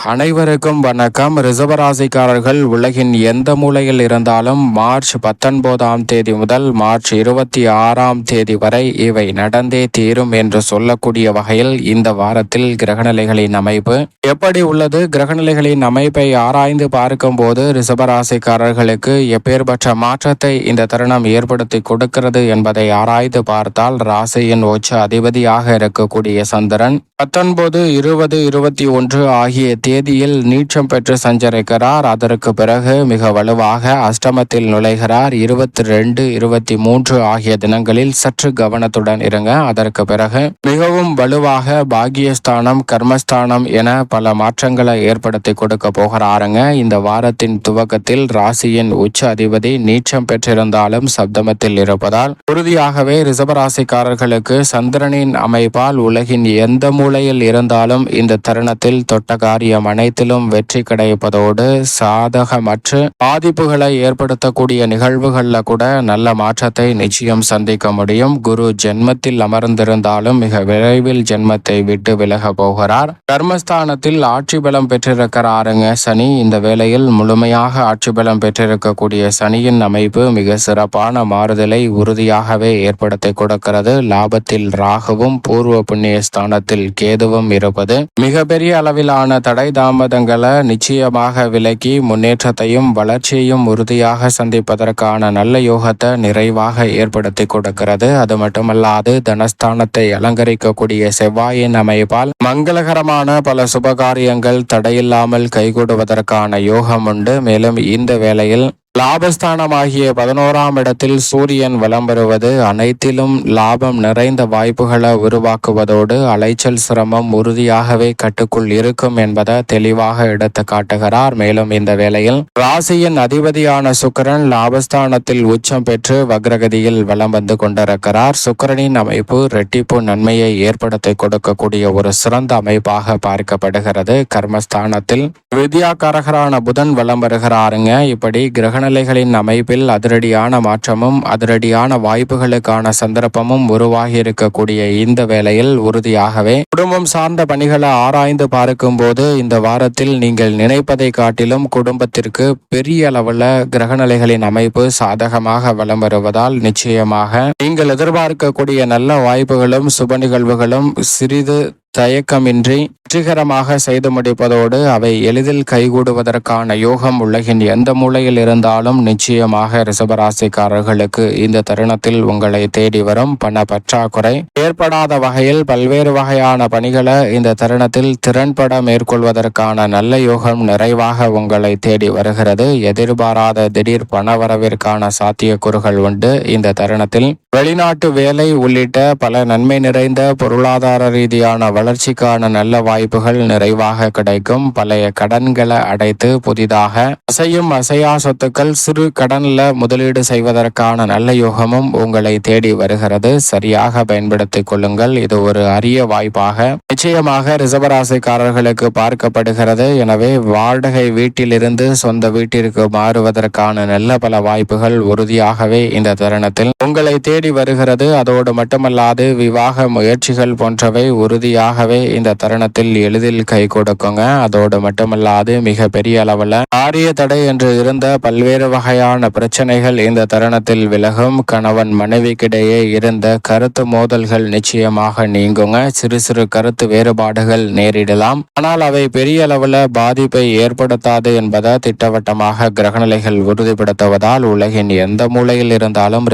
அனைவருக்கும் வணக்கம். ரிசர்வராசிக்காரர்கள் உலகின் எந்த மூலையில் இருந்தாலும் மார்ச் பத்தொன்பதாம் தேதி முதல் மார்ச் இருபத்தி ஆறாம் தேதி வரை இவை நடந்தே தீரும் என்று சொல்லக்கூடிய வகையில் இந்த வாரத்தில் கிரகநிலைகளின் அமைப்பு. எப்படி உள்ளது? கிரகநிலைகளின் அமைப்பை ஆராய்ந்து பார்க்கும்போது ரிசர்வராசிக்காரர்களுக்கு எப்பேற்பட்ட மாற்றத்தை இந்த தருணம் ஏற்படுத்தி கொடுக்கிறது என்பதை ஆராய்ந்து பார்த்தால் ராசியின் உச்ச அதிபதியாக இருக்கக்கூடிய சந்திரன் பத்தொன்பது இருபது இருபத்தி ஒன்று ஆகிய தேதியில் நீச்சம் பெற்று சஞ்சரிக்கிறார். அதற்கு பிறகு மிக வலுவாக அஷ்டமத்தில் நுழைகிறார். இருபத்தி ரெண்டு இருபத்தி மூன்று ஆகிய தினங்களில் சற்று கவனத்துடன் இருங்க. அதற்கு பிறகு மிகவும் வலுவாக பாகியஸ்தானம் கர்மஸ்தானம் என பல மாற்றங்களை ஏற்படுத்தி கொடுக்க போகிறாருங்க. இந்த வாரத்தின் துவக்கத்தில் ராசியின் உச்ச அதிபதி நீச்சம் பெற்றிருந்தாலும் சப்தமத்தில் இருப்பதால் உறுதியாகவே ரிசபராசிக்காரர்களுக்கு சந்திரனின் அமைப்பால் உலகின் எந்த மூலையில் இருந்தாலும் இந்த தருணத்தில் தொட்ட காரியம் அனைத்திலும் வெற்றி கிடைப்பதோடு சாதகமற்று பாதிப்புகளை ஏற்படுத்தக்கூடிய நிகழ்வுகளில் கூட நல்ல மாற்றத்தை நிச்சயம் சந்திக்க முடியும். குரு ஜென்மத்தில் அமர்ந்திருந்தாலும் மிக விரைவில் ஜென்மத்தை விட்டு விலக போகிறார். கர்மஸ்தானத்தில் ஆட்சி பலம் பெற்றிருக்கிறாருங்க சனி. இந்த வேளையில் முழுமையாக ஆட்சி பலம் பெற்றிருக்கக்கூடிய சனியின் அமைப்பு மிக சிறப்பான மாறுதலை உறுதியாகவே ஏற்படுத்தி கொடுக்கிறது. லாபத்தில் ராகுவும் பூர்வ புண்ணிய ஸ்தானத்தில் கேதுவும் இருப்பது மிகப்பெரிய அளவிலான தடை தாமதங்களை நிச்சயமாக விலக்கி முன்னேற்றத்தையும் வளர்ச்சியையும் உறுதியாக சந்திப்பதற்கான நல்ல யோகத்தை நிறைவாக ஏற்படுத்தி கொடுக்கிறது. அது மட்டுமல்லாது தனஸ்தானத்தை அலங்கரிக்கக்கூடிய செவ்வாயின் அமைப்பால் மங்களகரமான பல சுபகாரியங்கள் தடையில்லாமல் கைகூடுவதற்கான யோகம் உண்டு. மேலும் இந்த வேளையில் லாபஸ்தானமாகிய பதினோராம் இடத்தில் சூரியன் வலம் வருவது அனைத்திலும் லாபம் நிறைந்த வாய்ப்புகளை உருவாக்குவதோடு அலைச்சல் சிரமம் உறுதியாகவே கட்டுக்குள் இருக்கும் என்பதை தெளிவாக எடுத்து காட்டுகிறார். மேலும் இந்த வேளையில் ராசியின் அதிபதியான சுக்கரன் லாபஸ்தானத்தில் உச்சம் பெற்று வக்ரகதியில் வலம் வந்து கொண்டிருக்கிறார். சுக்கரனின் அமைப்பு ரெட்டிப்பு நன்மையை ஏற்படுத்தி கொடுக்கக்கூடிய ஒரு சிறந்த அமைப்பாக பார்க்கப்படுகிறது. கர்மஸ்தானத்தில் வித்யாகாரகரான புதன் வலம் வருகிறாருங்க. இப்படி கிரகண சூழ்நிலைகளின் அமைப்பில் அதிரடியான மாற்றமும் அதிரடியான வாய்ப்புகளுக்கான சந்தர்ப்பமும் உருவாகி இருக்கக்கூடிய இந்த வேளையில் உறுதியாகவே குடும்பம் சார்ந்த பணிகளை ஆராய்ந்து பார்க்கும் போது இந்த வாரத்தில் நீங்கள் நினைப்பதை காட்டிலும் குடும்பத்திற்கு பெரிய அளவுல கிரகநிலைகளின் அமைப்பு சாதகமாக வலம் வருவதால் நிச்சயமாக நீங்கள் எதிர்பார்க்கக்கூடிய நல்ல வாய்ப்புகளும் சுப நிகழ்வுகளும் சிறிது தயக்கமின்றி வெற்றிகரமாக செய்து முடிப்பதோடு அவை எளிதில் கைகூடுவதற்கான யோகம் உலகின் எந்த மூலையில் இருந்தாலும் நிச்சயமாக ரிசபராசிக்காரர்களுக்கு இந்த தருணத்தில் உங்களை தேடி வரும் பண பற்றாக்குறை. ஏற்படாத வகையில் பல்வேறு வகையான பணிகளை இந்த தருணத்தில் திறன்பட மேற்கொள்வதற்கான நல்ல யோகம் நிறைவாக உங்களை தேடி வருகிறது. எதிர்பாராத திடீர் பண வரவிற்கான சாத்தியக்கூறுகள் உண்டு. இந்த தருணத்தில் வெளிநாட்டு வேலை உள்ளிட்ட பல நன்மை நிறைந்த பொருளாதார ரீதியான வளர்ச்சிக்கான நல்ல வாய்ப்புகள் நிறைவாக கிடைக்கும். பழைய கடன்களை அடைத்து புதிதாக அசையும் அசையா சொத்துக்கள் சிறு கடன்ல முதலீடு செய்வதற்கான நல்ல யோகமும் உங்களை தேடி வருகிறது. சரியாக பயன்படுத்திக் கொள்ளுங்கள். இது ஒரு அரிய வாய்ப்பாக நிச்சயமாக ரிசர்வராசிக்காரர்களுக்கு பார்க்கப்படுகிறது. எனவே வாடகை வீட்டிலிருந்து சொந்த வீட்டிற்கு மாறுவதற்கான நல்ல பல வாய்ப்புகள் உறுதியாகவே இந்த தருணத்தில் உங்களை தேடி வருகிறது. அதோடு மட்டுமல்லாது விவாக முயற்சிகள் போன்றவை உறுதியாகவே இந்த தருணத்தில் எளிதில் கை கொடுக்குங்க. அதோடு மட்டுமல்லாது மிக பெரிய அளவில் ஆரிய தடை என்று இருந்த பல்வேறு வகையான பிரச்சனைகள் இந்த தருணத்தில் விலகும். கணவன் மனைவிக்கிடையே இருந்த கருத்து மோதல்கள் நிச்சயமாக நீங்குங்க. சிறு சிறு கருத்து வேறுபாடுகள் நேரிடலாம். ஆனால் அவை பெரிய அளவில் பாதிப்பை ஏற்படுத்தாது என்பதை திட்டவட்டமாக கிரகநிலைகள் உறுதிப்படுத்துவதால் உலகின் எந்த மூலையில் இருந்தாலும்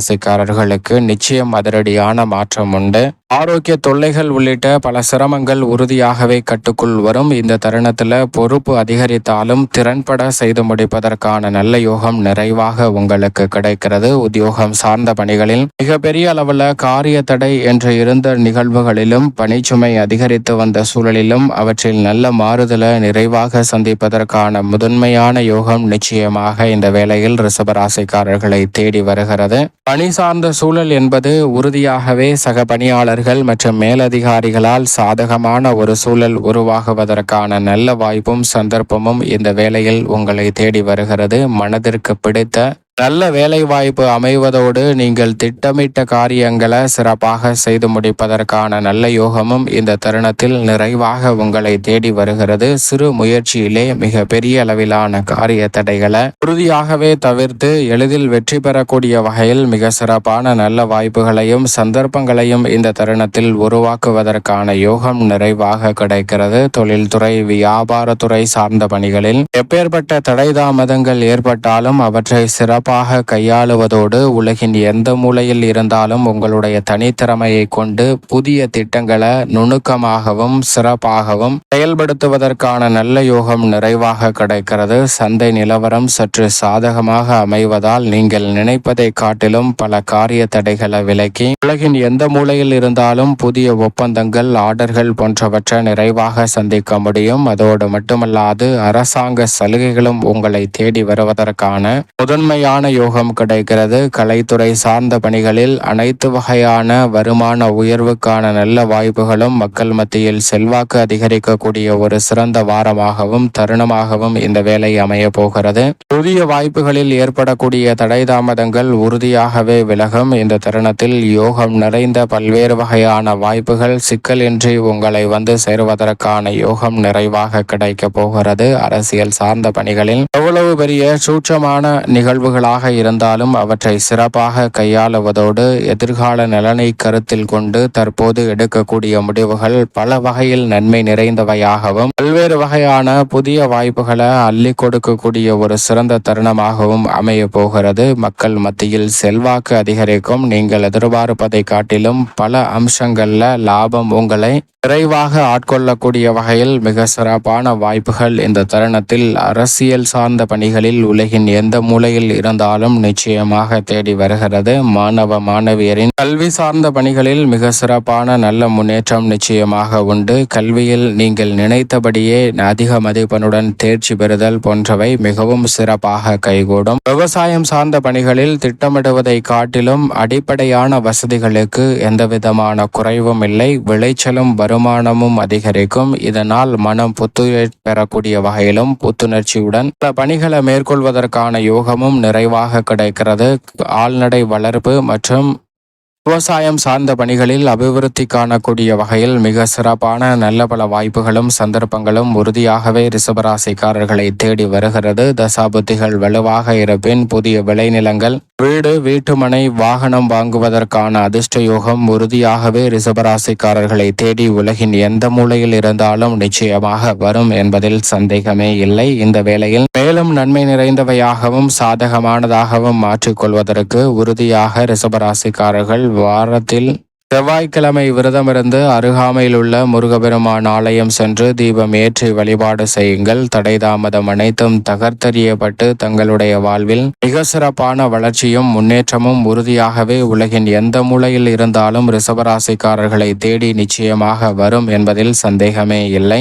ராசிக்காரர்களுக்கு நிச்சயம் அதிரடியான மாற்றம் உண்டு ஆரோக்கிய தொல்லைகள் உள்ளிட்ட பல சிரமங்கள் உறுதியாகவே கட்டுக்குள் வரும். இந்த தருணத்தில் பொறுப்பு அதிகரித்தாலும் திறன்பட செய்து முடிப்பதற்கான நல்ல யோகம் நிறைவாக உங்களுக்கு கிடைக்கிறது. உத்தியோகம் சார்ந்த பணிகளில் மிகப்பெரிய அளவில் காரிய தடை என்று இருந்த நிகழ்வுகளிலும் பணிச்சுமை அதிகரித்து வந்த சூழலிலும் அவற்றில் நல்ல மாறுதலை நிறைவாக சந்திப்பதற்கான முதன்மையான யோகம் நிச்சயமாக இந்த வேளையில் ரிசபராசிக்காரர்களை தேடி வருகிறது. பணி சார்ந்த சூழல் என்பது உறுதியாகவே சக பணியாளர் அதிகாரிகள் மற்றும் மேலதிகாரிகளால் சாதகமான ஒரு சூழல் உருவாகுவதற்கான நல்ல வாய்ப்பும் சந்தர்ப்பமும் இந்த வேளையில் உங்களை தேடி வருகிறது. மனதிற்கு பிடித்த நல்ல வேலை வாய்ப்பு அமைவதோடு நீங்கள் திட்டமிட்ட காரியங்களை சிறப்பாக செய்து முடிப்பதற்கான நல்ல யோகமும் இந்த தருணத்தில் நிறைவாக உங்களை தேடி வருகிறது. சிறு முயற்சியிலே மிக பெரிய அளவிலான காரிய தடைகளை உறுதியாகவே தவிர்த்து எளிதில் வெற்றி பெறக்கூடிய வகையில் மிக சிறப்பான நல்ல வாய்ப்புகளையும் சந்தர்ப்பங்களையும் இந்த தருணத்தில் உருவாக்குவதற்கான யோகம் நிறைவாக கிடைக்கிறது. தொழில்துறை வியாபாரத்துறை சார்ந்த பணிகளில் எப்பேற்பட்ட தடை தாமதங்கள் ஏற்பட்டாலும் அவற்றை சிறப்பாக கையாளுவதோடு உலகின் எந்த மூலையில் இருந்தாலும் உங்களுடைய தனித்திறமையை கொண்டு புதிய திட்டங்களை நுணுக்கமாகவும் சிறப்பாகவும் செயல்படுத்துவதற்கான நல்ல யோகம் நிறைவாக கிடைக்கிறது. சந்தை நிலவரம் சற்று சாதகமாக அமைவதால் நீங்கள் நினைப்பதை காட்டிலும் பல காரிய தடைகளை விலக்கி உலகின் எந்த மூலையில் இருந்தாலும் புதிய ஒப்பந்தங்கள் ஆர்டர்கள் போன்றவற்றை நிறைவாக சந்திக்க முடியும். அதோடு மட்டுமல்லாது அரசாங்க சலுகைகளும் உங்களை தேடி வருவதற்கான முதன்மையான யோகம் கிடைக்கிறது. கலைத்துறை சார்ந்த பணிகளில் அனைத்து வகையான வருமான உயர்வுக்கான நல்ல வாய்ப்புகளும் மக்கள் மத்தியில் செல்வாக்கு அதிகரிக்கக்கூடிய ஒரு சிறந்த வாரமாகவும் தருணமாகவும் இந்த வேலை அமைய போகிறது. புதிய வாய்ப்புகளில் ஏற்படக்கூடிய தடை தாமதங்கள் உறுதியாகவே விலகும். இந்த தருணத்தில் யோகம் நிறைந்த பல்வேறு வகையான வாய்ப்புகள் சிக்கலின்றி உங்களை வந்து சேருவதற்கான யோகம் நிறைவாக கிடைக்க போகிறது. அரசியல் சார்ந்த பணிகளில் எவ்வளவு பெரிய சூட்சமான நிகழ்வுகள் நிகழ்வுகளாக இருந்தாலும் அவற்றை சிறப்பாக கையாளுவதோடு எதிர்கால நலனை கருத்தில் கொண்டு தற்போது எடுக்கக்கூடிய முடிவுகள் பல வகையில் நன்மை நிறைந்தவையாகவும் பல்வேறு வகையான புதிய வாய்ப்புகளை அள்ளி கொடுக்கக்கூடிய ஒரு சிறந்த தருணமாகவும் அமைய போகிறது. மக்கள் மத்தியில் செல்வாக்கு அதிகரிக்கும். நீங்கள் எதிர்பார்ப்பதை காட்டிலும் பல அம்சங்களில் லாபம் உங்களை விரைவாக ஆட்கொள்ளக்கூடிய வகையில் மிக சிறப்பான வாய்ப்புகள் இந்த தருணத்தில் அரசியல் சார்ந்த பணிகளில் உலகின் எந்த மூலையில் இருந்தாலும் நிச்சயமாக தேடி வருகிறது. மாணவ மாணவியரின் கல்வி சார்ந்த பணிகளில் மிக சிறப்பான நல்ல முன்னேற்றம் நிச்சயமாக உண்டு. கல்வியில் நீங்கள் நினைத்தபடியே அதிக மதிப்பெண்ணுடன் தேர்ச்சி பெறுதல் போன்றவை மிகவும் சிறப்பாக கைகூடும். விவசாயம் சார்ந்த பணிகளில் திட்டமிடுவதை காட்டிலும் அடிப்படையான வசதிகளுக்கு எந்தவிதமான குறைவும் இல்லை. விளைச்சலும் வருமானமும் அதிகரிக்கும். இதனால் மனம் புத்துயிர் பெறக்கூடிய வகையிலும் புத்துணர்ச்சியுடன் பல பணிகளை மேற்கொள்வதற்கான யோகமும் நிறைவாக கிடைக்கிறது. ஆழ்நடை வளர்ப்பு மற்றும் விவசாயம் சார்ந்த பணிகளில் அபிவிருத்தி காணக்கூடிய வகையில் மிக சிறப்பான நல்ல பல வாய்ப்புகளும் சந்தர்ப்பங்களும் உறுதியாகவே ரிசபராசிக்காரர்களை தேடி வருகிறது. தசாபுத்திகள் வலுவாக இருப்பின் புதிய விளைநிலங்கள் வீடு வீட்டுமனை வாகனம் வாங்குவதற்கான அதிர்ஷ்ட யோகம் உறுதியாகவே ரிசபராசிக்காரர்களை தேடி உலகின் எந்த மூலையில் இருந்தாலும் நிச்சயமாக வரும் என்பதில் சந்தேகமே இல்லை. இந்த வேளையில் மேலும் நன்மை நிறைந்தவையாகவும் சாதகமானதாகவும் மாற்றிக்கொள்வதற்கு உறுதியாக ரிசபராசிக்காரர்கள் வாரத்தில் செவ்வாய்க்கிழமை விரதமிருந்து அருகாமையில் உள்ள முருகபெருமான் ஆலயம் சென்று தீபம் ஏற்றி வழிபாடு செய்யுங்கள். தடை தாமதம் அனைத்தும் தகர்த்தறியப்பட்டு தங்களுடைய வாழ்வில் மிக சிறப்பான வளர்ச்சியும் முன்னேற்றமும் உறுதியாகவே உலகின் எந்த மூலையில் இருந்தாலும் ரிசவராசிக்காரர்களை தேடி நிச்சயமாக வரும் என்பதில் சந்தேகமே இல்லை.